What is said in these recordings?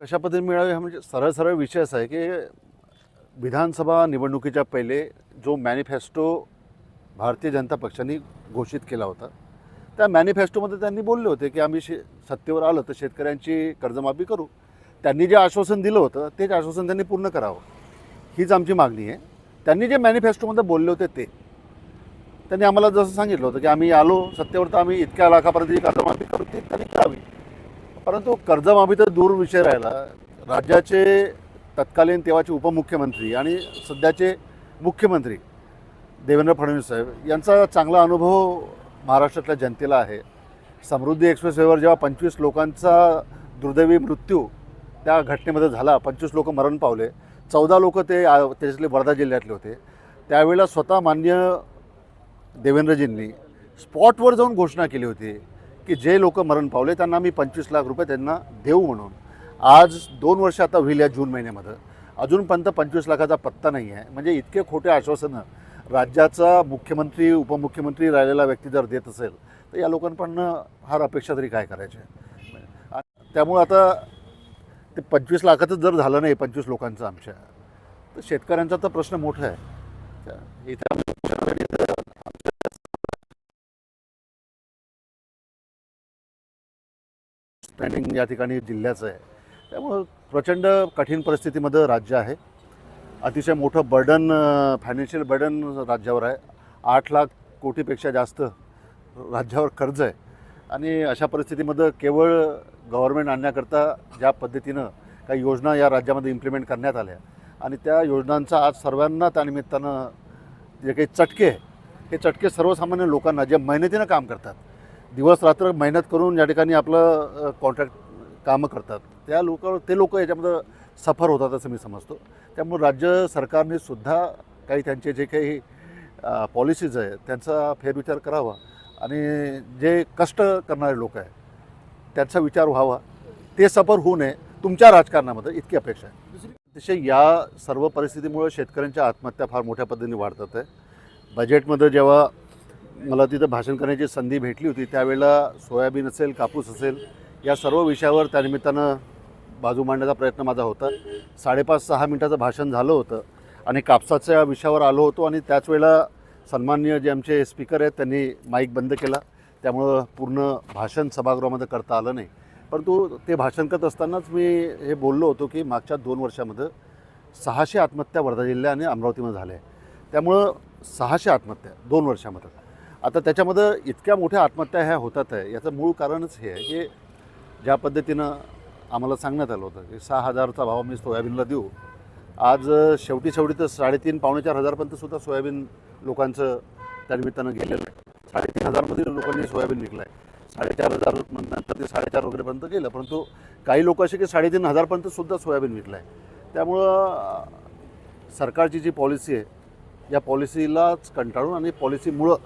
कशा पद्धतीने मिळावे हा म्हणजे सरळ सरळ विषय असा आहे की विधानसभा निवडणुकीच्या पहिले जो मॅनिफेस्टो भारतीय जनता पक्षाने घोषित केला होता त्या मॅनिफेस्टोमध्ये त्यांनी बोलले होते की आम्ही शे सत्तेवर आलं तर शेतकऱ्यांची कर्जमाफी करू. त्यांनी जे आश्वासन दिलं होतं तेच आश्वासन त्यांनी पूर्ण करावं. हीच आमची मागणी आहे. त्यांनी जे मॅनिफेस्टोमध्ये बोलले होते ते त्यांनी आम्हाला जसं सांगितलं होतं की आम्ही आलो सत्तेवर तर आम्ही इतक्या लाखापर्यंत कर्जमाफी करू ते त्यांनी करावी. परंतु कर्जमाफी तर दूर विषय राहिला. राज्याचे तत्कालीन तेव्हाचे उपमुख्यमंत्री आणि सध्याचे मुख्यमंत्री देवेंद्र फडणवीस साहेब यांचा चांगला अनुभव महाराष्ट्रातल्या जनतेला आहे. समृद्धी एक्सप्रेसवेवर जेव्हा पंचवीस लोकांचा दुर्दैवी मृत्यू त्या घटनेमध्ये झाला पंचवीस लोक मरण पावले. चौदा लोक ते त्याच्यातले वर्धा जिल्ह्यातले होते. त्यावेळेला स्वतः मान्य देवेंद्रजींनी स्पॉटवर जाऊन घोषणा केली होती. की जे लोक मरण पावले त्यांना मी पंचवीस लाख रुपये त्यांना देऊ म्हणून. आज दोन वर्ष आता होईल या जून महिन्यामध्ये. अजूनपर्यंत पंचवीस लाखाचा पत्ता नाही आहे. म्हणजे इतके खोटे आश्वासनं राज्याचा मुख्यमंत्री उपमुख्यमंत्री राहिलेला व्यक्ती जर देत असेल तर या लोकांकडनं फार अपेक्षा तरी काय करायचे? त्यामुळं आता ते पंचवीस लाखाचं जर झालं नाही पंचवीस लोकांचं आमच्या तर शेतकऱ्यांचा तर प्रश्न मोठा आहे. इथं इथे स्टँडिंग या ठिकाणी जिल्ह्याचं आहे. त्यामुळं प्रचंड कठीण परिस्थितीमध्ये राज्य आहे. अतिशय मोठं बर्डन फायनान्शियल बर्डन राज्यावर आहे. आठ लाख कोटीपेक्षा जास्त राज्यावर कर्ज आहे. आणि अशा परिस्थितीमध्ये केवळ गव्हर्मेंट आणण्याकरता ज्या पद्धतीनं काही योजना या राज्यामध्ये इम्प्लिमेंट करण्यात आल्या आणि त्या योजनांचा आज सर्वांना त्यानिमित्तानं जे काही चटके आहे हे चटके सर्वसामान्य लोकांना जे मेहनतीनं काम करतात दिवस रात्र मेहनत करून या ठिकाणी आपलं कॉन्ट्रॅक्ट कामं करतात. त्या लोक ते लोक याच्यामध्ये सफर होतात असं मी समजतो. त्यामुळे राज्य सरकारने सुद्धा काही त्यांचे जे काही पॉलिसीज आहे त्यांचा फेरविचार करावा आणि जे कष्ट करणारे लोक आहे त्यांचा विचार व्हावा. ते सफर होऊ नये. तुमच्या राजकारणामध्ये इतकी अपेक्षा आहे. दुसरी अतिशय या सर्व परिस्थितीमुळे शेतकऱ्यांच्या आत्महत्या फार मोठ्या पद्धतीने वाढतात आहे. बजेटमध्ये जेव्हा मला तिथं भाषण करण्याची संधी भेटली होती. त्यावेळेला सोयाबीन असेल कापूस असेल या सर्व विषयावर त्यानिमित्तानं बाजू मांडण्याचा प्रयत्न माझा होता. साडेपाच सहा मिनटाचं भाषण झालं होतं आणि कापसाच्या विषयावर आलो होतो आणि त्याच वेळेला सन्माननीय जे आमचे स्पीकर आहेत त्यांनी माईक बंद केला. त्यामुळं पूर्ण भाषण सभागृहामध्ये करता आलं नाही. परंतु ते भाषण करत असतानाच मी हे बोललो होतो की मागच्या दोन वर्षामध्ये सहाशे आत्महत्या वर्धा जिल्ह्या आणि अमरावतीमध्ये झाल्या आहे त्यामुळं सहाशे आत्महत्या दोन वर्षामध्ये. आता त्याच्यामध्ये इतक्या मोठ्या आत्महत्या ह्या होतात आहे. याचं मूळ कारणच हे आहे की ज्या पद्धतीनं आम्हाला सांगण्यात आलं होतं की सहा हजारचा भाव मी सोयाबीनला देऊ. आज शेवटी शेवटी तर साडेतीन पावणे चार हजारपर्यंत सुद्धा सोयाबीन लोकांचं त्यानिमित्तानं गेलेलं आहे. साडेतीन हजारमध्ये लोकांनी सोयाबीन विकलं आहे. साडेचार हजार नंतर ते साडेचार वगैरेपर्यंत गेलं परंतु काही लोक असे की साडेतीन हजारपर्यंत सुद्धा सोयाबीन विकलं आहे. त्यामुळं सरकारची जी पॉलिसी आहे या पॉलिसीलाच कंटाळून आणि पॉलिसीमुळं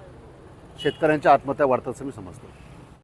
शेतकऱ्यांच्या आत्महत्या वाढतात असं मी समजतो.